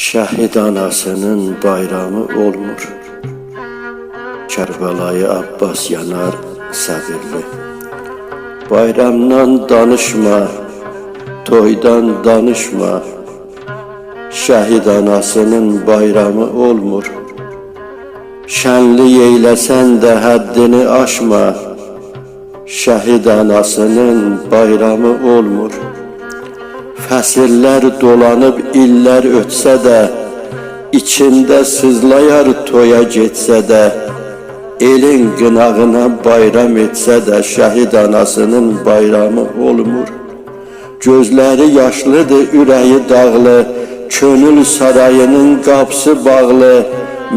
Şəhid anasının bayramı olmur. Kərbəlayı Abbas yanar səbirli. Bayramdan danışma, toydan danışma. Şəhid anasının bayramı olmur. Şənlik eyləsən də həddini aşma. Şəhid anasının bayramı olmur. Fəsillər dolanıb illər ötsə də, içində sızlayar toya getsə də, elin qınağına bayram etsə də, şəhid anasının bayramı olmur. Gözləri yaşlıdır, ürəyi dağlı, könül sarayının qapısı bağlı,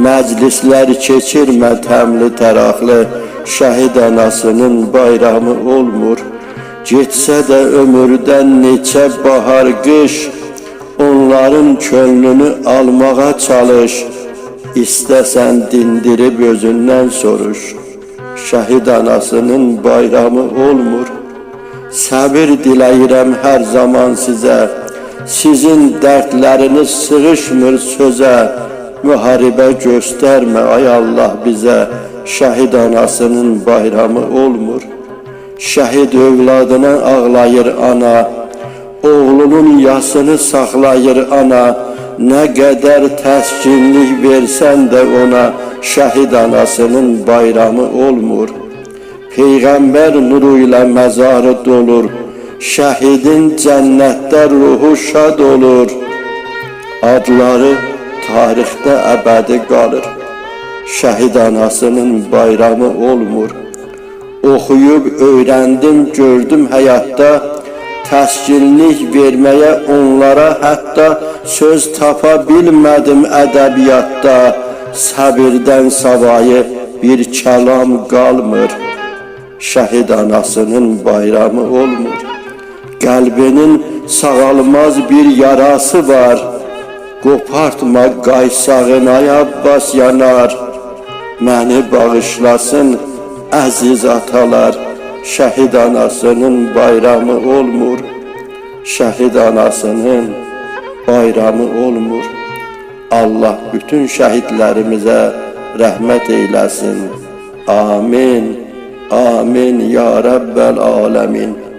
məclislər keçirmə təmli təraqlı, şəhid anasının bayramı olmur. Getsə də ömürdən neçə bahar qış, onların könlünü almağa çalış. İstəsən dindirib özündən soruş. Şəhid anasının bayramı olmur. Səbir diləyirəm hər zaman sizə. Sizin dərdləriniz sığışmır sözə. Müharibə göstərmə ay Allah bizə. Şəhid anasının bayramı olmur. Şəhid övladına ağlayır ana, oğlunun yasını saxlayır ana. Nə qədər təskinlik versən də ona, şəhid anasının bayramı olmur. Peyğəmbər nuru ilə məzarı dolur, şəhidin cənnətdə ruhu şad olur. Adları tarixdə əbədi qalır. Şəhid anasının bayramı olmur. Oxuyub öyrəndim, gördüm həyatda təskinlik verməyə onlara hətta söz tapa bilmədim ədəbiyyatda. Səbirdən savayı bir kəlam qalmır. Şəhid anasının bayramı olmur. Qəlbinin sağalmaz bir yarası var. Qopartma qaysağın ay Abbas yanar. Məni bağışlasın əziz atalar. Şəhid anasının bayramı olmur. Şəhid anasının bayramı olmur. Allah bütün şəhidlərimizə rəhmət eyləsin. Amin. Amin ya Rabbel alemin.